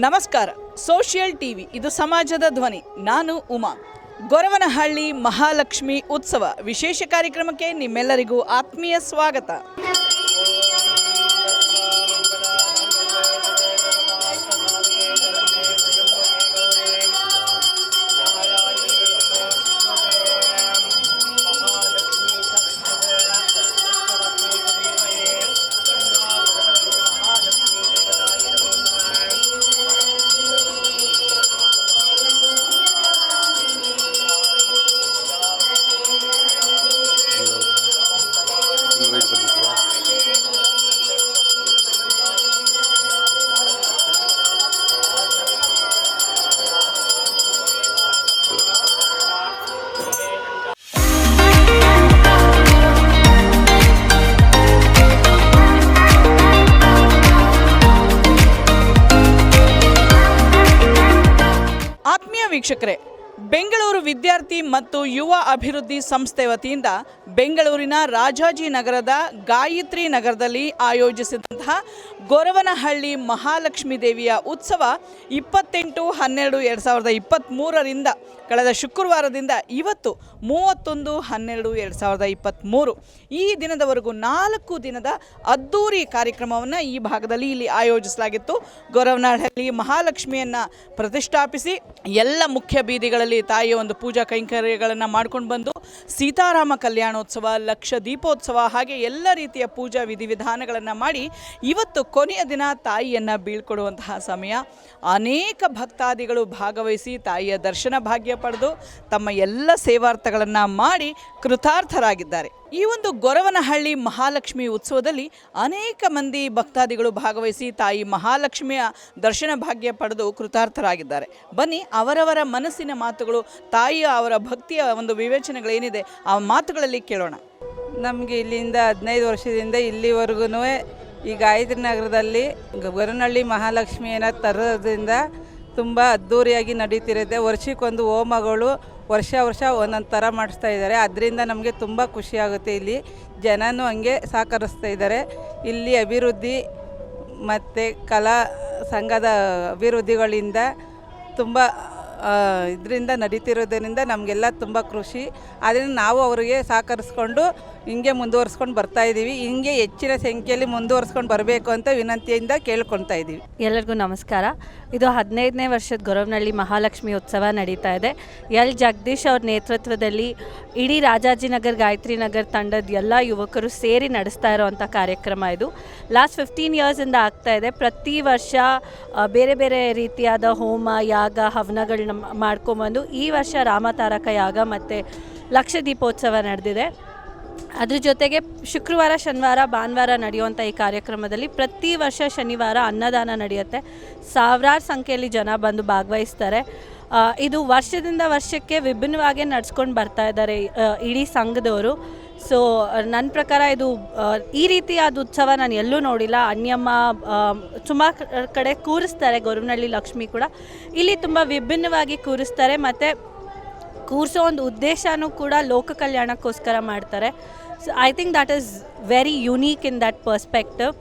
ನಮಸ್ಕಾರ. Social TV, ಇದು ಸಮಾಜದ ಧ್ವನಿ. ನಾನು ಉಮಾ. ಗೊರವನಹಳ್ಳಿ ಮಹಾಲಕ್ಷ್ಮಿ ಉತ್ಸವ ವಿಶೇಷ ಕಾರ್ಯಕ್ರಮಕ್ಕೆ ನಿಮ್ಮೆಲ್ಲರಿಗೂ ಆತ್ಮೀಯ ಸ್ವಾಗತ. ವೀಕ್ಷಕರೇ ಬೆಂಗಳೂರು ವಿದ್ಯಾರ್ಥಿ ಮತ್ತು ಯುವ ಅಭಿವೃದ್ಧಿ ಸಂಸ್ಥೆ ವತಿಯಿಂದ ಬೆಂಗಳೂರಿನ ರಾಜಾಜಿನಗರದ ಗಾಯತ್ರಿ ನಗರದಲ್ಲಿ ಆಯೋಜಿಸಿದಂತಹ ಗೊರವನಹಳ್ಳಿ ಮಹಾಲಕ್ಷ್ಮೀ ದೇವಿಯ ಉತ್ಸವ ಇಪ್ಪತ್ತೆಂಟು ಹನ್ನೆರಡು ಎರಡು ಸಾವಿರದ ಇಪ್ಪತ್ತ್ಮೂರರಿಂದ ಕಳೆದ ಶುಕ್ರವಾರದಿಂದ ಇವತ್ತು ಮೂವತ್ತೊಂದು ಹನ್ನೆರಡು ಎರಡು ಸಾವಿರದ ಇಪ್ಪತ್ತ್ಮೂರು ಈ ದಿನದವರೆಗೂ ನಾಲ್ಕು ದಿನದ ಅದ್ದೂರಿ ಕಾರ್ಯಕ್ರಮವನ್ನು ಈ ಭಾಗದಲ್ಲಿ ಇಲ್ಲಿ ಆಯೋಜಿಸಲಾಗಿತ್ತು. ಗೊರವನಹಳ್ಳಿ ಮಹಾಲಕ್ಷ್ಮಿಯನ್ನು ಪ್ರತಿಷ್ಠಾಪಿಸಿ ಎಲ್ಲ ಮುಖ್ಯ ಬೀದಿಗಳಲ್ಲಿ ತಾಯಿಯ ಒಂದು ಪೂಜಾ ಕೈಂಕರ್ಯಗಳನ್ನು ಮಾಡ್ಕೊಂಡು ಬಂದು ಸೀತಾರಾಮ ಕಲ್ಯಾಣೋತ್ಸವ ಲಕ್ಷ ದೀಪೋತ್ಸವ ಹಾಗೆ ಎಲ್ಲ ರೀತಿಯ ಪೂಜಾ ವಿಧಿವಿಧಾನಗಳನ್ನು ಮಾಡಿ ಇವತ್ತು ಕೊನೆಯ ದಿನ ತಾಯಿಯನ್ನು ಬೀಳ್ಕೊಡುವಂತಹ ಸಮಯ. ಅನೇಕ ಭಕ್ತಾದಿಗಳು ಭಾಗವಹಿಸಿ ತಾಯಿಯ ದರ್ಶನ ಭಾಗ್ಯ ಪಡೆದು ತಮ್ಮ ಎಲ್ಲ ಸೇವಾರ್ಥಗಳನ್ನು ಮಾಡಿ ಕೃತಾರ್ಥರಾಗಿದ್ದಾರೆ. ಈ ಒಂದು ಗೊರವನಹಳ್ಳಿ ಮಹಾಲಕ್ಷ್ಮಿ ಉತ್ಸವದಲ್ಲಿ ಅನೇಕ ಮಂದಿ ಭಕ್ತಾದಿಗಳು ಭಾಗವಹಿಸಿ ತಾಯಿ ಮಹಾಲಕ್ಷ್ಮಿಯ ದರ್ಶನ ಭಾಗ್ಯ ಪಡೆದು ಕೃತಾರ್ಥರಾಗಿದ್ದಾರೆ. ಬನ್ನಿ ಅವರವರ ಮನಸ್ಸಿನ ಮಾತುಗಳು, ತಾಯಿಯ ಅವರ ಭಕ್ತಿಯ ಒಂದು ವಿವೇಚನೆಗಳೇನಿದೆ, ಆ ಮಾತುಗಳಲ್ಲಿ ಕೇಳೋಣ. ನಮಗೆ ಇಲ್ಲಿಂದ ಹದಿನೈದು ವರ್ಷದಿಂದ ಇಲ್ಲಿವರೆಗೂ ಈ ಗಾಯತ್ರಿ ನಗರದಲ್ಲಿ ಗೊರನಹಳ್ಳಿ ಮಹಾಲಕ್ಷ್ಮಿಯನ್ನು ತರೋದ್ರಿಂದ ತುಂಬ ಅದ್ಧೂರಿಯಾಗಿ ನಡೀತಿರುತ್ತೆ. ವರ್ಷಕ್ಕೊಂದು ಹೋಮಗಳು ವರ್ಷ ವರ್ಷ ಒಂದೊಂದು ಥರ ಮಾಡಿಸ್ತಾ ಇದ್ದಾರೆ. ಅದರಿಂದ ನಮಗೆ ತುಂಬ ಖುಷಿಯಾಗುತ್ತೆ ಇಲ್ಲಿ. ಜನನೂ ಹಂಗೆ ಸಹಕರಿಸ್ತಾ ಇದ್ದಾರೆ. ಇಲ್ಲಿ ಅಭಿವೃದ್ಧಿ ಮತ್ತು ಕಲಾ ಸಂಘದ ಅಭಿವೃದ್ಧಿಗಳಿಂದ ತುಂಬ ಇದರಿಂದ ನಡೀತಿರೋದರಿಂದ ನಮಗೆಲ್ಲ ತುಂಬ ಖುಷಿ. ಆದ್ದರಿಂದ ನಾವು ಅವರಿಗೆ ಸಹಕರಿಸ್ಕೊಂಡು ಹಿಂಗೆ ಮುಂದುವರ್ಸ್ಕೊಂಡು ಬರ್ತಾ ಇದ್ದೀವಿ ಹಿಂಗೆ ಹೆಚ್ಚಿನ ಸಂಖ್ಯೆಯಲ್ಲಿ ಮುಂದುವರ್ಸ್ಕೊಂಡು ಬರಬೇಕು ಅಂತ ವಿನಂತಿಯಿಂದ ಕೇಳ್ಕೊಳ್ತಾ ಇದ್ದೀವಿ ಎಲ್ಲರಿಗೂ ನಮಸ್ಕಾರ. ಇದು ಹದಿನೈದನೇ ವರ್ಷದ ಗೊರವನಹಳ್ಳಿ ಮಹಾಲಕ್ಷ್ಮಿ ಉತ್ಸವ ನಡೀತಾ ಇದೆ. ಎಲ್. ಜಗದೀಶ್ ಅವ್ರ ನೇತೃತ್ವದಲ್ಲಿ ಇಡೀ ರಾಜಾಜಿನಗರ್, ಗಾಯತ್ರಿ ನಗರ್ ತಂಡದ ಎಲ್ಲ ಯುವಕರು ಸೇರಿ ನಡೆಸ್ತಾ ಇರೋವಂಥ ಕಾರ್ಯಕ್ರಮ ಇದು. ಲಾಸ್ಟ್ ಫಿಫ್ಟೀನ್ ಇಯರ್ಸಿಂದ ಆಗ್ತಾ ಇದೆ. ಪ್ರತಿ ವರ್ಷ ಬೇರೆ ಬೇರೆ ರೀತಿಯಾದ ಹೋಮ, ಯಾಗ, ಹವನಗಳನ್ನ ಮಾಡ್ಕೊಂಬಂದು ಈ ವರ್ಷ ರಾಮತಾರಕ ಯಾಗ ಮತ್ತು ಲಕ್ಷ ದೀಪೋತ್ಸವ ನಡೆದಿದೆ. ಅದ್ರ ಜೊತೆಗೆ ಶುಕ್ರವಾರ, ಶನಿವಾರ, ಭಾನುವಾರ ನಡೆಯುವಂಥ ಈ ಕಾರ್ಯಕ್ರಮದಲ್ಲಿ ಪ್ರತಿ ವರ್ಷ ಶನಿವಾರ ಅನ್ನದಾನ ನಡೆಯುತ್ತೆ. ಸಾವಿರಾರು ಸಂಖ್ಯೆಯಲ್ಲಿ ಜನ ಬಂದು ಭಾಗವಹಿಸ್ತಾರೆ. ಇದು ವರ್ಷದಿಂದ ವರ್ಷಕ್ಕೆ ವಿಭಿನ್ನವಾಗಿ ನಡೆಸ್ಕೊಂಡು ಬರ್ತಾ ಇದ್ದಾರೆ ಇಡೀ ಸಂಘದವರು. ಸೊ ನನ್ನ ಪ್ರಕಾರ ಇದು ಈ ರೀತಿಯಾದ ಉತ್ಸವ ನಾನು ಎಲ್ಲೂ ನೋಡಿಲ್ಲ. ಅನ್ಯಮ್ಮ ಸುಮಾರು ಕಡೆ ಕೂರಿಸ್ತಾರೆ, ಗೊರವನಹಳ್ಳಿ ಲಕ್ಷ್ಮಿ ಕೂಡ. ಇಲ್ಲಿ ತುಂಬ ವಿಭಿನ್ನವಾಗಿ ಕೂರಿಸ್ತಾರೆ, ಮತ್ತು ಕೂರಿಸೋ ಒಂದು ಉದ್ದೇಶನೂ ಕೂಡ ಲೋಕ ಕಲ್ಯಾಣಕ್ಕೋಸ್ಕರ ಮಾಡ್ತಾರೆ. So I think that is very unique in that perspective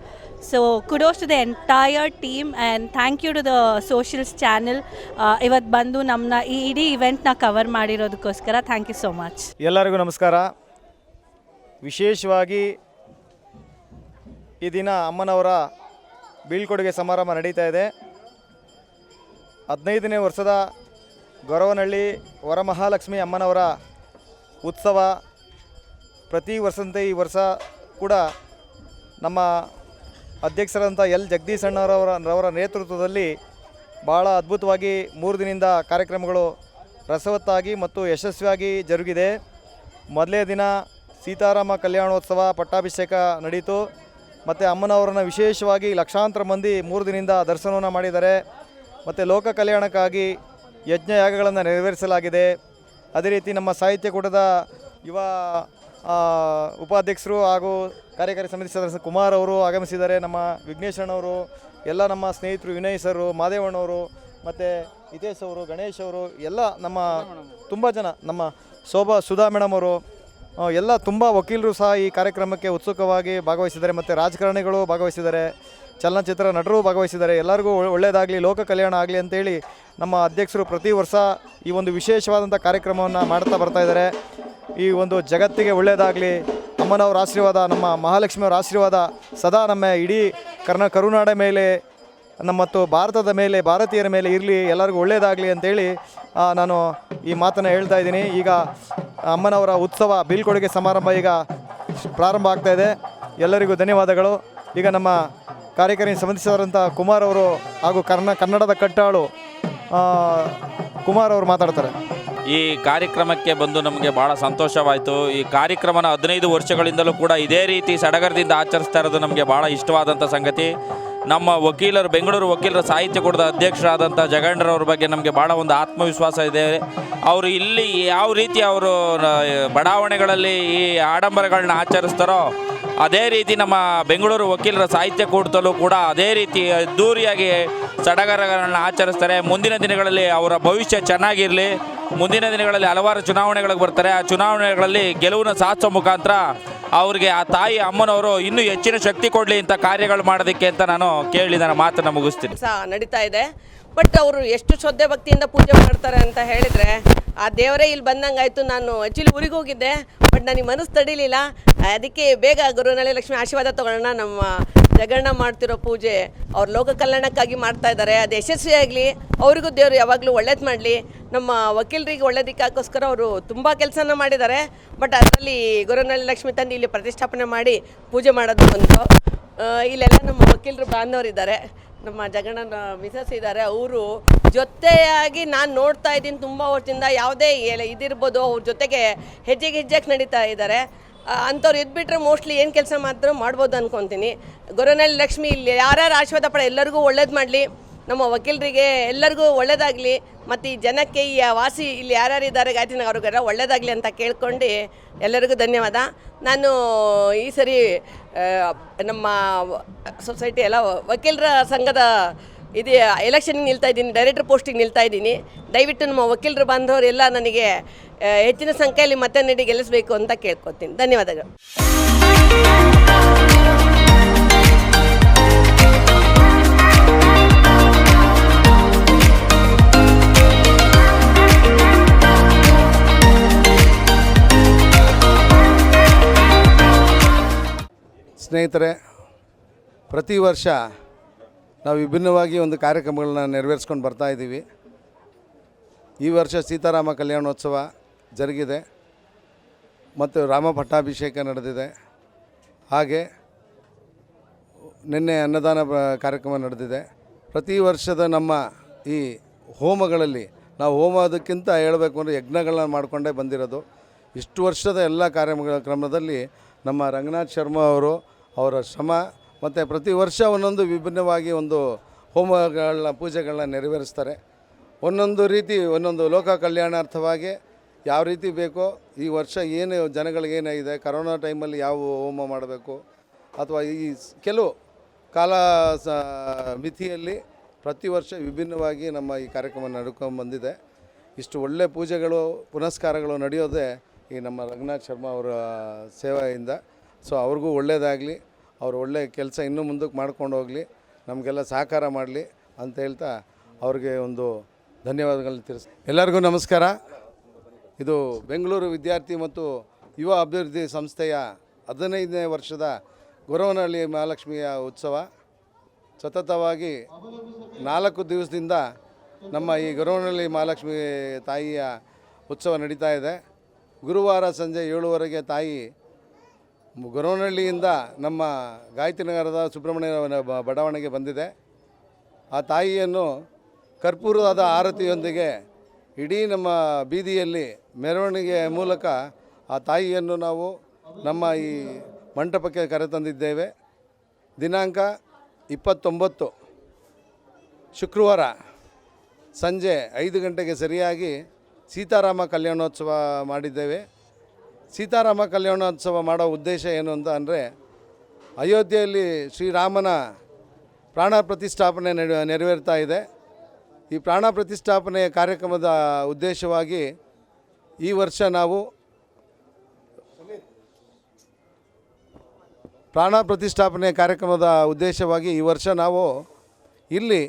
so kudos to the entire team and thank you to the socials channel ಇವತ್ತು ಬಂದು ನಮ್ಮನ್ನ ಈ ಇಡೀ ಇವೆಂಟ್ನ ಕವರ್ ಮಾಡಿರೋದಕ್ಕೋಸ್ಕರ ಥ್ಯಾಂಕ್ ಯು ಸೋ ಮಚ್ ಎಲ್ಲರಿಗೂ ನಮಸ್ಕಾರ. ವಿಶೇಷವಾಗಿ ಈ ದಿನ ಅಮ್ಮನವರ ಬೀಳ್ಕೊಡುಗೆ ಸಮಾರಂಭ ನಡೀತಾ ಇದೆ. ಹದಿನೈದನೇ ವರ್ಷದ ಗೊರವನಹಳ್ಳಿ ವರಮಹಾಲಕ್ಷ್ಮಿ ಅಮ್ಮನವರ ಉತ್ಸವ ಪ್ರತಿ ವರ್ಷದಂತೆ ಈ ವರ್ಷ ಕೂಡ ನಮ್ಮ ಅಧ್ಯಕ್ಷರಾದಂಥ ಎಲ್. ಜಗದೀಶ್ ನೇತೃತ್ವದಲ್ಲಿ ಭಾಳ ಅದ್ಭುತವಾಗಿ ಮೂರು ದಿನದಿಂದ ಕಾರ್ಯಕ್ರಮಗಳು ರಸವತ್ತಾಗಿ ಮತ್ತು ಯಶಸ್ವಿಯಾಗಿ ಜರುಗಿದೆ. ಮೊದಲೇ ದಿನ ಸೀತಾರಾಮ ಕಲ್ಯಾಣೋತ್ಸವ ಪಟ್ಟಾಭಿಷೇಕ ನಡೀತು. ಮತ್ತು ಅಮ್ಮನವರನ್ನು ವಿಶೇಷವಾಗಿ ಲಕ್ಷಾಂತರ ಮಂದಿ ಮೂರು ದಿನದಿಂದ ದರ್ಶನವನ್ನು ಮಾಡಿದ್ದಾರೆ. ಮತ್ತು ಲೋಕ ಕಲ್ಯಾಣಕ್ಕಾಗಿ ಯಜ್ಞ ಯಾಗಗಳನ್ನು ನೆರವೇರಿಸಲಾಗಿದೆ. ಅದೇ ರೀತಿ ನಮ್ಮ ಸಾಹಿತ್ಯ ಕೂಟದ ಯುವ ಉಪಾಧ್ಯಕ್ಷರು ಹಾಗೂ ಕಾರ್ಯಕಾರಿ ಸಮಿತಿ ಸದಸ್ಯ ಕುಮಾರ್ ಅವರು ಆಗಮಿಸಿದ್ದಾರೆ. ನಮ್ಮ ವಿಘ್ನೇಶ್ವರನವರು ಎಲ್ಲ ನಮ್ಮ ಸ್ನೇಹಿತರು ವಿನಯ್ ಸರು ಮಾದೇವಣ್ಣವರು ಮತ್ತು ಹಿತೇಶ್ ಅವರು ಗಣೇಶ್ ಅವರು ಎಲ್ಲ ನಮ್ಮ ತುಂಬ ಜನ ನಮ್ಮ ಶೋಭಾ ಸುಧಾ ಮೇಡಮ್ ಅವರು ಎಲ್ಲ ತುಂಬ ವಕೀಲರು ಸಹ ಈ ಕಾರ್ಯಕ್ರಮಕ್ಕೆ ಉತ್ಸುಕವಾಗಿ ಭಾಗವಹಿಸಿದ್ದಾರೆ ಮತ್ತು ರಾಜಕಾರಣಿಗಳು ಭಾಗವಹಿಸಿದ್ದಾರೆ, ಚಲನಚಿತ್ರ ನಟರು ಭಾಗವಹಿಸಿದ್ದಾರೆ, ಎಲ್ಲರಿಗೂ ಒಳ್ಳೆಯದಾಗಲಿ ಲೋಕ ಕಲ್ಯಾಣ ಆಗಲಿ ಅಂತೇಳಿ ನಮ್ಮ ಅಧ್ಯಕ್ಷರು ಪ್ರತಿ ವರ್ಷ ಈ ಒಂದು ವಿಶೇಷವಾದಂಥ ಕಾರ್ಯಕ್ರಮವನ್ನು ಮಾಡ್ತಾ ಬರ್ತಾ ಇದ್ದಾರೆ. ಈ ಒಂದು ಜಗತ್ತಿಗೆ ಒಳ್ಳೆಯದಾಗಲಿ ಅಮ್ಮನವರ ಆಶೀರ್ವಾದ, ನಮ್ಮ ಮಹಾಲಕ್ಷ್ಮಿಯವರ ಆಶೀರ್ವಾದ ಸದಾ ನಮ್ಮ ಇಡೀ ಕರ್ನ, ಕರುನಾಡ ಮೇಲೆ ನಮ್ಮ ಮತ್ತು ಭಾರತದ ಮೇಲೆ, ಭಾರತೀಯರ ಮೇಲೆ ಇರಲಿ, ಎಲ್ಲರಿಗೂ ಒಳ್ಳೆಯದಾಗಲಿ ಅಂತೇಳಿ ನಾನು ಈ ಮಾತನ್ನು ಹೇಳ್ತಾ ಇದ್ದೀನಿ. ಈಗ ಅಮ್ಮನವರ ಉತ್ಸವ ಬೀಳ್ಕೊಡುಗೆ ಸಮಾರಂಭ ಈಗ ಪ್ರಾರಂಭ ಆಗ್ತಾ ಇದೆ. ಎಲ್ಲರಿಗೂ ಧನ್ಯವಾದಗಳು. ಈಗ ನಮ್ಮ ಕಾರ್ಯಕ್ರಮಕ್ಕೆ ಸಂಬಂಧಿಸಿದಂಥ ಕುಮಾರ್ ಅವರು ಹಾಗೂ ಕರ್ನ, ಕನ್ನಡದ ಕಟ್ಟಾಳು ಕುಮಾರ್ ಅವರು ಮಾತಾಡ್ತಾರೆ. ಈ ಕಾರ್ಯಕ್ರಮಕ್ಕೆ ಬಂದು ನಮಗೆ ಭಾಳ ಸಂತೋಷವಾಯಿತು. ಈ ಕಾರ್ಯಕ್ರಮನ ಹದಿನೈದು ವರ್ಷಗಳಿಂದಲೂ ಕೂಡ ಇದೇ ರೀತಿ ಸಡಗರದಿಂದ ಆಚರಿಸ್ತಾ ಇರೋದು ನಮಗೆ ಭಾಳ ಇಷ್ಟವಾದಂಥ ಸಂಗತಿ. ನಮ್ಮ ವಕೀಲರು, ಬೆಂಗಳೂರು ವಕೀಲರ ಸಾಹಿತ್ಯ ಕೂಡದ ಅಧ್ಯಕ್ಷರಾದಂಥ ಜಗಂಡ್ರವ್ರ ಬಗ್ಗೆ ನಮಗೆ ಭಾಳ ಒಂದು ಆತ್ಮವಿಶ್ವಾಸ ಇದೆ. ಅವರು ಇಲ್ಲಿ ಯಾವ ರೀತಿ ಅವರು ಬಡಾವಣೆಗಳಲ್ಲಿ ಈ ಆಡಂಬರಗಳನ್ನ ಆಚರಿಸ್ತಾರೋ, ಅದೇ ರೀತಿ ನಮ್ಮ ಬೆಂಗಳೂರು ವಕೀಲರ ಸಾಹಿತ್ಯ ಕೂಟದಲ್ಲೂ ಕೂಡ ಅದೇ ರೀತಿ ಅದ್ದೂರಿಯಾಗಿ ಸಡಗರಗಳನ್ನು ಆಚರಿಸ್ತಾರೆ. ಮುಂದಿನ ದಿನಗಳಲ್ಲಿ ಅವರ ಭವಿಷ್ಯ ಚೆನ್ನಾಗಿರಲಿ. ಮುಂದಿನ ದಿನಗಳಲ್ಲಿ ಹಲವಾರು ಚುನಾವಣೆಗಳಿಗೆ ಬರ್ತಾರೆ. ಆ ಚುನಾವಣೆಗಳಲ್ಲಿ ಗೆಲುವಿನ ಸಾಧಿಸೋ ಮುಖಾಂತರ ಅವ್ರಿಗೆ ಆ ತಾಯಿ ಅಮ್ಮನವರು ಇನ್ನೂ ಹೆಚ್ಚಿನ ಶಕ್ತಿ ಕೊಡಲಿ ಇಂಥ ಕಾರ್ಯಗಳು ಮಾಡೋದಕ್ಕೆ ಅಂತ ನಾನು ಕೇಳಿ ನನ್ನ ಮಾತನ್ನು ಮುಗಿಸ್ತೀನಿ. ನಡೀತಾ ಇದೆ. ಬಟ್ ಅವರು ಎಷ್ಟು ಶ್ರದ್ಧೆ ಭಕ್ತಿಯಿಂದ ಪೂಜೆ ಮಾಡ್ತಾರೆ ಅಂತ ಹೇಳಿದರೆ, ಆ ದೇವರೇ ಇಲ್ಲಿ ಬಂದಂಗಾಯ್ತು, ನಾನು ಆ್ಯಕ್ಚುಲಿ ಊರಿಗೆ ಹೋಗಿದ್ದೆ, ಬಟ್ ನನಗೆ ಮನಸ್ಸು ತಡಿಲಿಲ್ಲ. ಅದಕ್ಕೆ ಬೇಗ ಗುರುನಳ್ಳಿ ಲಕ್ಷ್ಮಿ ಆಶೀರ್ವಾದ ತೊಗೊಳ್ಳೋಣ, ನಮ್ಮ ಜಗಣ್ಣ ಮಾಡ್ತಿರೋ ಪೂಜೆ ಅವ್ರ ಲೋಕ ಕಲ್ಯಾಣಕ್ಕಾಗಿ ಮಾಡ್ತಾ ಇದ್ದಾರೆ ಅದು ಯಶಸ್ವಿಯಾಗಲಿ ಅವರಿಗೂ ದೇವರು ಯಾವಾಗಲೂ ಒಳ್ಳೇದು ಮಾಡಲಿ. ನಮ್ಮ ವಕೀಲರಿಗೆ ಒಳ್ಳೇದಕ್ಕೋಸ್ಕರ ಅವರು ತುಂಬ ಕೆಲಸನ ಮಾಡಿದ್ದಾರೆ ಬಟ್ ಅದರಲ್ಲಿ ಗುರುನಳ್ಳಿ ಲಕ್ಷ್ಮಿ ತಂದು ಇಲ್ಲಿ ಪ್ರತಿಷ್ಠಾಪನೆ ಮಾಡಿ ಪೂಜೆ ಮಾಡೋದು ಒಂದು. ಇಲ್ಲೆಲ್ಲ ನಮ್ಮ ವಕೀಲರು ಬಾಂಧವರಿದ್ದಾರೆ. ನಮ್ಮ ಜಗಣ್ಣನ ಮಿಸಸ್ ಇದ್ದಾರೆ ಅವರು ಜೊತೆಯಾಗಿ ನಾನು ನೋಡ್ತಾ ಇದ್ದೀನಿ ತುಂಬ ವರ್ಷದಿಂದ. ಯಾವುದೇ ಇದಿರ್ಬೋದು, ಅವ್ರ ಜೊತೆಗೆ ಹೆಜ್ಜೆಗೆ ಹೆಜ್ಜೆಗೆ ನಡೀತಾ ಇದ್ದಾರೆ. ಅಂಥವ್ರು ಇದ್ಬಿಟ್ರೆ ಮೋಸ್ಟ್ಲಿ ಏನು ಕೆಲಸ ಮಾತ್ರ ಮಾಡ್ಬೋದು ಅನ್ಕೊತೀನಿ. ಗೊರನಹಳ್ಳಿ ಲಕ್ಷ್ಮಿ ಇಲ್ಲಿ ಯಾರ್ಯಾರು ಆಶೀರ್ವಾದ ಪಡ, ಎಲ್ಲರಿಗೂ ಒಳ್ಳೇದು ಮಾಡಲಿ. ನಮ್ಮ ವಕೀಲರಿಗೆ ಎಲ್ಲರಿಗೂ ಒಳ್ಳೇದಾಗಲಿ. ಮತ್ತು ಈ ಜನಕ್ಕೆ ಈ ವಾಸಿ ಇಲ್ಲಿ ಯಾರ್ಯಾರು ಇದ್ದಾರೆ, ಗಾಯತ್ರಿ ಅವ್ರಿಗೆಲ್ಲ ಒಳ್ಳೇದಾಗಲಿ ಅಂತ ಕೇಳ್ಕೊಂಡು ಎಲ್ಲರಿಗೂ ಧನ್ಯವಾದ. ನಾನು ಈ ಸರಿ ನಮ್ಮ ಸೊಸೈಟಿ ಎಲ್ಲ ವಕೀಲರ ಸಂಘದ ಇದು ಎಲೆಕ್ಷನ್ಗೆ ನಿಲ್ತಾ ಇದ್ದೀನಿ ಡೈರೆಕ್ಟರ್ ಪೋಸ್ಟಿಗೆ ನಿಲ್ತಾ ಇದ್ದೀನಿ. ದಯವಿಟ್ಟು ನಮ್ಮ ವಕೀಲರು ಬಂದವರೆಲ್ಲ ನನಗೆ ಹೆಚ್ಚಿನ ಸಂಖ್ಯೆಯಲ್ಲಿ ಮತ್ತೆ ನೀಡಿ ಗೆಲ್ಲಿಸಬೇಕು ಅಂತ ಕೇಳ್ಕೊತೀನಿ. ಧನ್ಯವಾದಗಳು. ಸ್ನೇಹಿತರೆ, ಪ್ರತಿ ವರ್ಷ ನಾವು ವಿಭಿನ್ನವಾಗಿ ಒಂದು ಕಾರ್ಯಕ್ರಮಗಳನ್ನ ನೆರವೇರಿಸ್ಕೊಂಡು ಬರ್ತಾ ಇದ್ದೀವಿ. ಈ ವರ್ಷ ಸೀತಾರಾಮ ಕಲ್ಯಾಣೋತ್ಸವ ಜರುಗಿದೆ. ಮತ್ತು ರಾಮ ಪಟ್ಟಾಭಿಷೇಕ ನಡೆದಿದೆ. ಹಾಗೆ ನಿನ್ನೆ ಅನ್ನದಾನ ಕಾರ್ಯಕ್ರಮ ನಡೆದಿದೆ. ಪ್ರತಿ ವರ್ಷದ ನಮ್ಮ ಈ ಹೋಮಗಳಲ್ಲಿ ನಾವು ಹೋಮೋದಕ್ಕಿಂತ ಹೇಳಬೇಕು ಅಂದರೆ ಯಜ್ಞಗಳನ್ನ ಮಾಡಿಕೊಂಡೇ ಬಂದಿರೋದು. ಇಷ್ಟು ವರ್ಷದ ಎಲ್ಲ ಕಾರ್ಯಕ್ರಮಗಳ ಕ್ರಮದಲ್ಲಿ ನಮ್ಮ ರಂಗನಾಥ್ ಶರ್ಮಾ ಅವರು ಅವರ ಶ್ರಮ ಮತ್ತು ಪ್ರತಿ ವರ್ಷ ಒಂದೊಂದು ವಿಭಿನ್ನವಾಗಿ ಒಂದು ಹೋಮಗಳನ್ನ, ಪೂಜೆಗಳನ್ನ ನೆರವೇರಿಸ್ತಾರೆ. ಒಂದೊಂದು ರೀತಿ, ಒಂದೊಂದು ಲೋಕ ಕಲ್ಯಾಣಾರ್ಥವಾಗಿ ಯಾವ ರೀತಿ ಬೇಕೋ ಈ ವರ್ಷ ಏನು ಜನಗಳಿಗೇನಾಗಿದೆ ಕರೋನಾ ಟೈಮಲ್ಲಿ ಯಾವ ಹೋಮ ಮಾಡಬೇಕು, ಅಥವಾ ಈ ಕೆಲವು ಕಾಲ ಸ, ಮಿತಿಯಲ್ಲಿ ಪ್ರತಿ ವರ್ಷ ವಿಭಿನ್ನವಾಗಿ ನಮ್ಮ ಈ ಕಾರ್ಯಕ್ರಮ ನಡ್ಕೊಂಡು ಬಂದಿದೆ. ಇಷ್ಟು ಒಳ್ಳೆ ಪೂಜೆಗಳು, ಪುನಸ್ಕಾರಗಳು ನಡೆಯೋದೇ ಈ ನಮ್ಮ ರಂಗನಾಥ್ ಶರ್ಮಾ ಅವರ ಸೇವೆಯಿಂದ. ಸೊ ಅವ್ರಿಗೂ ಒಳ್ಳೆಯದಾಗಲಿ ಅವ್ರು ಒಳ್ಳೆ ಕೆಲಸ ಇನ್ನೂ ಮುಂದಕ್ಕೆ ಮಾಡ್ಕೊಂಡು ಹೋಗಲಿ, ನಮಗೆಲ್ಲ ಸಹಕಾರ ಮಾಡಲಿ ಅಂತ ಹೇಳ್ತಾ ಅವ್ರಿಗೆ ಒಂದು ಧನ್ಯವಾದಗಳನ್ನ ತಿಳಿಸ್, ಎಲ್ಲರಿಗೂ ನಮಸ್ಕಾರ. ಇದು ಬೆಂಗಳೂರು ವಿದ್ಯಾರ್ಥಿ ಮತ್ತು ಯುವ ಅಭಿವೃದ್ಧಿ ಸಂಸ್ಥೆಯ ಹದಿನೈದನೇ ವರ್ಷದ ಗೊರವನಹಳ್ಳಿ ಮಹಾಲಕ್ಷ್ಮಿಯ ಉತ್ಸವ. ಸತತವಾಗಿ ನಾಲ್ಕು ದಿವಸದಿಂದ ನಮ್ಮ ಈ ಗೊರವನಹಳ್ಳಿ ಮಹಾಲಕ್ಷ್ಮಿ ತಾಯಿಯ ಉತ್ಸವ ನಡೀತಾ ಇದೆ. ಗುರುವಾರ ಸಂಜೆ ಏಳುವರೆಗೆ ತಾಯಿ ಗೊರವನಹಳ್ಳಿಯಿಂದ ನಮ್ಮ ಗಾಯತ್ರಿ ನಗರದ ಸುಬ್ರಹ್ಮಣ್ಯ ಬಡಾವಣೆಗೆ ಬಂದಿದೆ. ಆ ತಾಯಿಯನ್ನು ಕರ್ಪೂರದ ಆರತಿಯೊಂದಿಗೆ ಇಡೀ ನಮ್ಮ ಬೀದಿಯಲ್ಲಿ ಮೆರವಣಿಗೆ ಮೂಲಕ ಆ ತಾಯಿಯನ್ನು ನಾವು ನಮ್ಮ ಈ ಮಂಟಪಕ್ಕೆ ಕರೆತಂದಿದ್ದೇವೆ. ದಿನಾಂಕ ಇಪ್ಪತ್ತೊಂಬತ್ತು, ಶುಕ್ರವಾರ ಸಂಜೆ ಐದು ಗಂಟೆಗೆ ಸರಿಯಾಗಿ ಸೀತಾರಾಮ ಕಲ್ಯಾಣೋತ್ಸವ ಮಾಡಿದ್ದೇವೆ. ಸೀತಾರಾಮ ಕಲ್ಯಾಣೋತ್ಸವ ಮಾಡೋ ಉದ್ದೇಶ ಏನು ಅಂತ ಅಂದರೆ ಅಯೋಧ್ಯೆಯಲ್ಲಿ ಶ್ರೀರಾಮನ ಪ್ರಾಣ ಪ್ರತಿಷ್ಠಾಪನೆ ನೆರ, ನೆರವೇರ್ತಾ ಇದೆ. ಈ ಪ್ರಾಣ ಪ್ರತಿಷ್ಠಾಪನೆ ಕಾರ್ಯಕ್ರಮದ ಉದ್ದೇಶವಾಗಿ ಈ ವರ್ಷ ನಾವು ಪ್ರಾಣ ಪ್ರತಿಷ್ಠಾಪನೆ ಕಾರ್ಯಕ್ರಮದ ಉದ್ದೇಶವಾಗಿ ಈ ವರ್ಷ ನಾವು ಇಲ್ಲಿ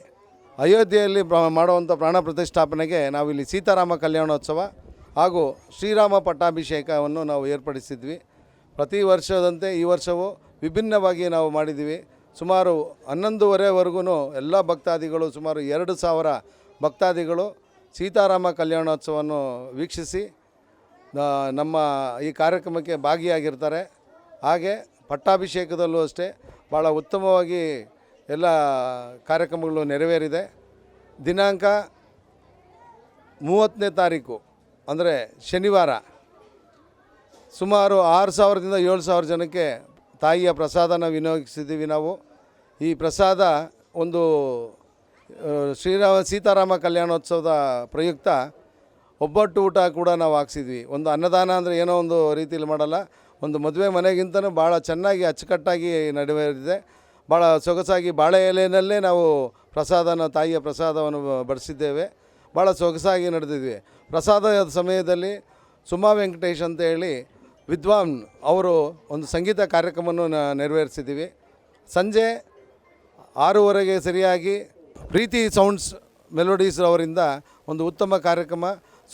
ಅಯೋಧ್ಯೆಯಲ್ಲಿ ಮಾಡುವಂಥ ಪ್ರಾಣ ಪ್ರತಿಷ್ಠಾಪನೆಗೆ ನಾವಿಲ್ಲಿ ಸೀತಾರಾಮ ಕಲ್ಯಾಣೋತ್ಸವ ಹಾಗೂ ಶ್ರೀರಾಮ ಪಟ್ಟಾಭಿಷೇಕವನ್ನು ನಾವು ಏರ್ಪಡಿಸಿದ್ವಿ. ಪ್ರತಿ ವರ್ಷದಂತೆ ಈ ವರ್ಷವೂ ವಿಭಿನ್ನವಾಗಿ ನಾವು ಮಾಡಿದ್ದೀವಿ. ಸುಮಾರು ಹನ್ನೊಂದುವರೆವರೆಗೂ ಎಲ್ಲ ಭಕ್ತಾದಿಗಳು, ಸುಮಾರು ಎರಡು ಸಾವಿರ ಭಕ್ತಾದಿಗಳು ಸೀತಾರಾಮ ಕಲ್ಯಾಣೋತ್ಸವವನ್ನು ವೀಕ್ಷಿಸಿ ನಮ್ಮ ಈ ಕಾರ್ಯಕ್ರಮಕ್ಕೆ ಭಾಗಿಯಾಗಿರ್ತಾರೆ. ಹಾಗೆ ಪಟ್ಟಾಭಿಷೇಕದಲ್ಲೂ ಅಷ್ಟೇ ಭಾಳ ಉತ್ತಮವಾಗಿ ಎಲ್ಲ ಕಾರ್ಯಕ್ರಮಗಳು ನೆರವೇರಿದೆ. ದಿನಾಂಕ ಮೂವತ್ತನೇ ತಾರೀಕು. ಅಂದರೆ ಶನಿವಾರ. ಸುಮಾರು ಆರು ಸಾವಿರದಿಂದ ಏಳು ಸಾವಿರ ಜನಕ್ಕೆ ತಾಯಿಯ ಪ್ರಸಾದನ ವಿನಿಯೋಗಿಸಿದ್ದೀವಿ ನಾವು. ಈ ಪ್ರಸಾದ ಒಂದು ಶ್ರೀರಾಮ, ಸೀತಾರಾಮ ಕಲ್ಯಾಣೋತ್ಸವದ ಪ್ರಯುಕ್ತ ಒಬ್ಬಟ್ಟು ಊಟ ಕೂಡ ನಾವು ಹಾಕ್ಸಿದ್ವಿ. ಒಂದು ಅನ್ನದಾನ ಅಂದರೆ ಏನೋ ಒಂದು ರೀತಿಯಲ್ಲಿ ಮಾಡಲ್ಲ. ಒಂದು ಮದುವೆ ಮನೆಗಿಂತನೂ ಭಾಳ ಚೆನ್ನಾಗಿ ಅಚ್ಚುಕಟ್ಟಾಗಿ ನಡೆವೇರಿದೆ ಭಾಳ ಸೊಗಸಾಗಿ ಬಾಳೆ ಎಲೆಯಲ್ಲೇ ನಾವು ಪ್ರಸಾದನ, ತಾಯಿಯ ಪ್ರಸಾದವನ್ನು ಬಡಿಸಿದ್ದೇವೆ. ಭಾಳ ಸೊಗಸಾಗಿ ನಡೆದಿದ್ವಿ. ಪ್ರಸಾದದ ಸಮಯದಲ್ಲಿ ಸುಮಾ ವೆಂಕಟೇಶ್ ಅಂತ ಹೇಳಿ ವಿದ್ವಾನ್ ಅವರು ಒಂದು ಸಂಗೀತ ಕಾರ್ಯಕ್ರಮವನ್ನು ನೆರವೇರಿಸಿದ್ದೀವಿ. ಸಂಜೆ ಆರೂವರೆಗೆ ಸರಿಯಾಗಿ ಪ್ರೀತಿ ಸೌಂಡ್ಸ್ ಮೆಲೋಡೀಸ್ ಅವರಿಂದ ಒಂದು ಉತ್ತಮ ಕಾರ್ಯಕ್ರಮ.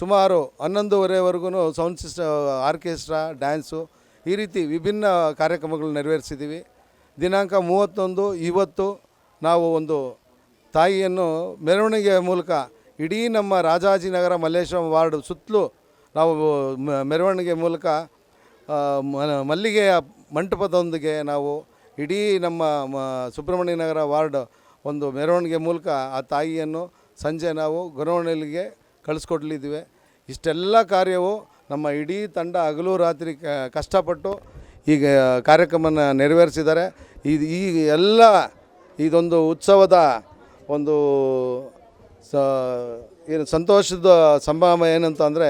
ಸುಮಾರು ಹನ್ನೊಂದುವರೆವರೆಗೂ ಸೌಂಡ್ ಸಿಸ್ಟ, ಆರ್ಕೆಸ್ಟ್ರಾ, ಡ್ಯಾನ್ಸು ಈ ರೀತಿ ವಿಭಿನ್ನ ಕಾರ್ಯಕ್ರಮಗಳು ನೆರವೇರಿಸಿದ್ದೀವಿ. ದಿನಾಂಕ ಮೂವತ್ತೊಂದು, ಇವತ್ತು ನಾವು ಒಂದು ತಾಯಿಯನ್ನು ಮೆರವಣಿಗೆಯ ಮೂಲಕ ಇಡೀ ನಮ್ಮ ರಾಜಾಜಿನಗರ ಮಲ್ಲೇಶ್ವರಂ ವಾರ್ಡ್ ಸುತ್ತಲೂ ನಾವು ಮೆರವಣಿಗೆ ಮೂಲಕ ಮಲ್ಲಿಗೆಯ ಮಂಟಪದೊಂದಿಗೆ ನಾವು ಇಡೀ ನಮ್ಮ ಸುಬ್ರಹ್ಮಣ್ಯ ನಗರ ವಾರ್ಡ್ ಒಂದು ಮೆರವಣಿಗೆ ಮೂಲಕ ಆ ತಾಯಿಯನ್ನು ಸಂಜೆ ನಾವು ಗೊರವಣಿಗೆ ಕಳಿಸ್ಕೊಡ್ಲಿದ್ದೀವಿ. ಇಷ್ಟೆಲ್ಲ ಕಾರ್ಯವು ನಮ್ಮ ಇಡೀ ತಂಡ ಹಗಲು ರಾತ್ರಿ ಕಷ್ಟಪಟ್ಟು ಈಗ ಕಾರ್ಯಕ್ರಮನ ನೆರವೇರಿಸಿದ್ದಾರೆ. ಇದು ಈ ಎಲ್ಲ ಇದೊಂದು ಉತ್ಸವದ ಒಂದು ಸ, ಏನು ಸಂತೋಷದ ಸಂಭ್ರಮ ಏನಂತ ಅಂದರೆ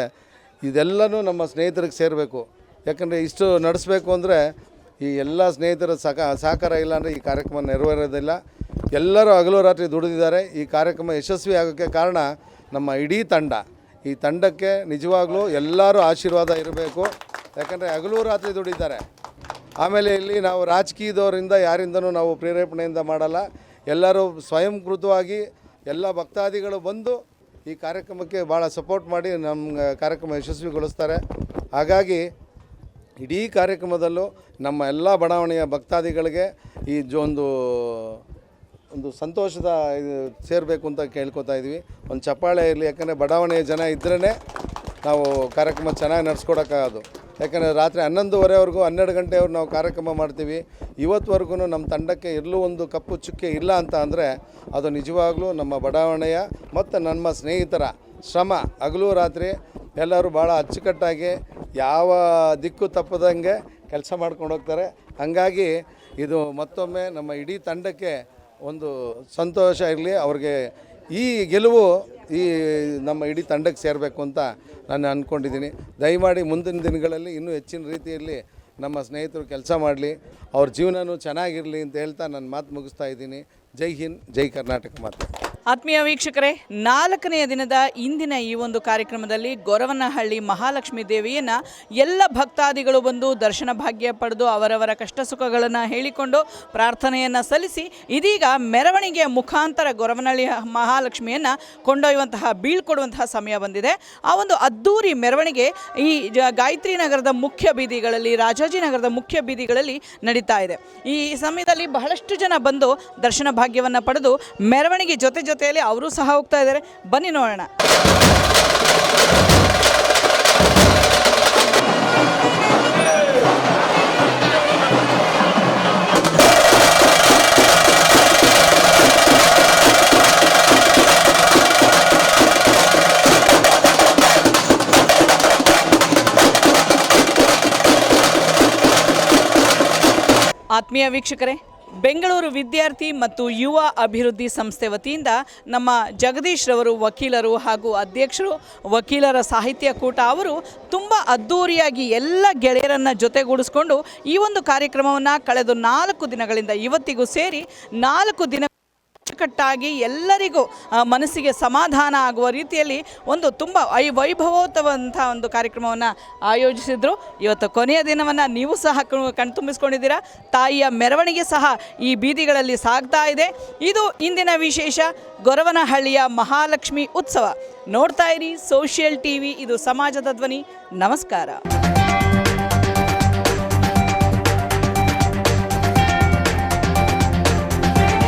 ಇದೆಲ್ಲನೂ ನಮ್ಮ ಸ್ನೇಹಿತರಿಗೆ ಸೇರಬೇಕು. ಯಾಕಂದರೆ ಇಷ್ಟು ನಡೆಸಬೇಕು ಅಂದರೆ ಈ ಎಲ್ಲ ಸ್ನೇಹಿತರ ಸಕ, ಸಹಕಾರ ಇಲ್ಲ ಅಂದರೆ ಈ ಕಾರ್ಯಕ್ರಮ ನೆರವೇರೋದಿಲ್ಲ. ಎಲ್ಲರೂ ಹಗಲು ರಾತ್ರಿ ದುಡಿದಿದ್ದಾರೆ. ಈ ಕಾರ್ಯಕ್ರಮ ಯಶಸ್ವಿ ಆಗೋಕ್ಕೆ ಕಾರಣ ನಮ್ಮ ಇಡೀ ತಂಡ. ಈ ತಂಡಕ್ಕೆ ನಿಜವಾಗ್ಲೂ ಎಲ್ಲರೂ ಆಶೀರ್ವಾದ ಇರಬೇಕು. ಯಾಕಂದರೆ ಹಗಲು ರಾತ್ರಿ ದುಡಿದ್ದಾರೆ. ಆಮೇಲೆ ಇಲ್ಲಿ ನಾವು ರಾಜಕೀಯದವರಿಂದ ಯಾರಿಂದನೂ ನಾವು ಪ್ರೇರೇಪಣೆಯಿಂದ ಮಾಡಲ್ಲ. ಎಲ್ಲರೂ ಸ್ವಯಂಕೃತವಾಗಿ ಎಲ್ಲ ಭಕ್ತಾದಿಗಳು ಬಂದು ಈ ಕಾರ್ಯಕ್ರಮಕ್ಕೆ ಭಾಳ ಸಪೋರ್ಟ್ ಮಾಡಿ ನಮ್ಮ ಕಾರ್ಯಕ್ರಮ ಯಶಸ್ವಿಗೊಳಿಸ್ತಾರೆ. ಹಾಗಾಗಿ ಇಡೀ ಕಾರ್ಯಕ್ರಮದಲ್ಲೂ ನಮ್ಮ ಎಲ್ಲ ಬಡಾವಣೆಯ ಭಕ್ತಾದಿಗಳಿಗೆ ಈ ಒಂದು ಒಂದು ಸಂತೋಷದ ಇದು ಸೇರಬೇಕು ಅಂತ ಕೇಳ್ಕೊತಾ ಇದ್ವಿ. ಒಂದು ಚಪ್ಪಾಳೆ ಇರಲಿ, ಯಾಕಂದರೆ ಬಡಾವಣೆಯ ಜನ ಇದ್ರೇ ನಾವು ಕಾರ್ಯಕ್ರಮ ಚೆನ್ನಾಗಿ ನಡ್ಸ್ಕೊಡೋಕ್ಕಾಗೋದು. ಯಾಕಂದರೆ ರಾತ್ರಿ ಹನ್ನೊಂದುವರೆವರೆಗೂ, ಹನ್ನೆರಡು ಗಂಟೆವರೆಗೂ ನಾವು ಕಾರ್ಯಕ್ರಮ ಮಾಡ್ತೀವಿ. ಇವತ್ತುವರೆಗೂ ನಮ್ಮ ತಂಡಕ್ಕೆ ಎಲ್ಲೂ ಒಂದು ಕಪ್ಪು ಚುಕ್ಕೆ ಇಲ್ಲ ಅಂತ ಅಂದರೆ ಅದು ನಿಜವಾಗ್ಲೂ ನಮ್ಮ ಬಡಾವಣೆಯ ಮತ್ತು ನಮ್ಮ ಸ್ನೇಹಿತರ ಶ್ರಮ. ಹಗಲು ರಾತ್ರಿ ಎಲ್ಲರೂ ಭಾಳ ಅಚ್ಚುಕಟ್ಟಾಗಿ ಯಾವ ದಿಕ್ಕು ತಪ್ಪದಂಗೆ ಕೆಲಸ ಮಾಡ್ಕೊಂಡು ಹೋಗ್ತಾರೆ. ಹಾಗಾಗಿ ಇದು ಮತ್ತೊಮ್ಮೆ ನಮ್ಮ ಇಡೀ ತಂಡಕ್ಕೆ ಒಂದು ಸಂತೋಷ ಇರಲಿ. ಅವ್ರಿಗೆ ಈ ಗೆಲುವು ಈ ನಮ್ಮ ಇಡೀ ತಂಡಕ್ಕೆ ಸೇರಬೇಕು ಅಂತ ನಾನು ಅಂದ್ಕೊಂಡಿದ್ದೀನಿ ದಯಮಾಡಿ ಮುಂದಿನ ದಿನಗಳಲ್ಲಿ ಇನ್ನೂ ಹೆಚ್ಚಿನ ರೀತಿಯಲ್ಲಿ ನಮ್ಮ ಸ್ನೇಹಿತರು ಕೆಲಸ ಮಾಡಲಿ, ಅವ್ರ ಜೀವನವೂ ಚೆನ್ನಾಗಿರಲಿ ಅಂತ ಹೇಳ್ತಾ ನನ್ನ ಮಾತು ಮುಗಿಸ್ತಾ ಇದ್ದೀನಿ. ಜೈ ಹಿಂದ್, ಜೈ ಕರ್ನಾಟಕ ಮಾತು. ಆತ್ಮೀಯ ವೀಕ್ಷಕರೇ, ನಾಲ್ಕನೆಯ ದಿನದ ಇಂದಿನ ಈ ಒಂದು ಕಾರ್ಯಕ್ರಮದಲ್ಲಿ ಗೊರವನಹಳ್ಳಿ ಮಹಾಲಕ್ಷ್ಮಿ ದೇವಿಯನ್ನ ಎಲ್ಲ ಭಕ್ತಾದಿಗಳು ಬಂದು ದರ್ಶನ ಭಾಗ್ಯ ಪಡೆದು ಅವರವರ ಕಷ್ಟ ಸುಖಗಳನ್ನು ಹೇಳಿಕೊಂಡು ಪ್ರಾರ್ಥನೆಯನ್ನು ಸಲ್ಲಿಸಿ ಇದೀಗ ಮೆರವಣಿಗೆಯ ಮುಖಾಂತರ ಗೊರವನಹಳ್ಳಿ ಮಹಾಲಕ್ಷ್ಮಿಯನ್ನು ಕೊಂಡೊಯ್ಯುವಂತಹ, ಬೀಳ್ಕೊಡುವಂತಹ ಸಮಯ ಬಂದಿದೆ. ಆ ಒಂದು ಅದ್ದೂರಿ ಮೆರವಣಿಗೆ ಈ ಗಾಯತ್ರಿ ನಗರದ ಮುಖ್ಯ ಬೀದಿಗಳಲ್ಲಿ ರಾಜಾಜಿನಗರದ ಮುಖ್ಯ ಬೀದಿಗಳಲ್ಲಿ ನಡೀತಾ ಇದೆ. ಈ ಸಮಯದಲ್ಲಿ ಬಹಳಷ್ಟು ಜನ ಬಂದು ದರ್ಶನ ಭಾಗ್ಯವನ್ನು ಪಡೆದು ಮೆರವಣಿಗೆ ಜೊತೆ ಜೊತೆಯಲ್ಲಿ ಅವರು ಸಹ ಹೋಗ್ತಾ ಇದ್ದಾರೆ. ಬನ್ನಿ ನೋಡೋಣ. ಆತ್ಮೀಯ ವೀಕ್ಷಕರೇ ಬೆಂಗಳೂರು ವಿದ್ಯಾರ್ಥಿ ಮತ್ತು ಯುವ ಅಭಿವೃದ್ಧಿ ಸಂಸ್ಥೆ ವತಿಯಿಂದ ನಮ್ಮ ಜಗದೀಶ್ ರವರು, ವಕೀಲರು ಹಾಗೂ ಅಧ್ಯಕ್ಷರು, ವಕೀಲರ ಸಾಹಿತ್ಯ ಕೂಟ ಅವರು ತುಂಬ ಅದ್ಧೂರಿಯಾಗಿ ಎಲ್ಲ ಗೆಳೆಯರನ್ನು ಜೊತೆಗೂಡಿಸ್ಕೊಂಡು ಈ ಒಂದು ಕಾರ್ಯಕ್ರಮವನ್ನು ಕಳೆದ ನಾಲ್ಕು ದಿನಗಳಿಂದ ಇವತ್ತಿಗೂ ಸೇರಿ ನಾಲ್ಕು ದಿನ ಅಚ್ಚುಕಟ್ಟಾಗಿ ಎಲ್ಲರಿಗೂ ಮನಸ್ಸಿಗೆ ಸಮಾಧಾನ ಆಗುವ ರೀತಿಯಲ್ಲಿ ಒಂದು ತುಂಬ ಐ ವೈಭವೋತ್ತವಂಥ ಒಂದು ಕಾರ್ಯಕ್ರಮವನ್ನು ಆಯೋಜಿಸಿದ್ರು. ಇವತ್ತು ಕೊನೆಯ ದಿನವನ್ನು ನೀವು ಸಹ ಕಣ್ತುಂಬಿಸ್ಕೊಂಡಿದ್ದೀರಾ. ತಾಯಿಯ ಮೆರವಣಿಗೆ ಸಹ ಈ ಬೀದಿಗಳಲ್ಲಿ ಸಾಗ್ತಾ ಇದೆ. ಇದು ಇಂದಿನ ವಿಶೇಷ ಗೊರವನಹಳ್ಳಿಯ ಮಹಾಲಕ್ಷ್ಮಿ ಉತ್ಸವ. ನೋಡ್ತಾ ಇರಿ ಸೋಷಿಯಲ್ ಟಿವಿ, ಇದು ಸಮಾಜದ ಧ್ವನಿ. ನಮಸ್ಕಾರ.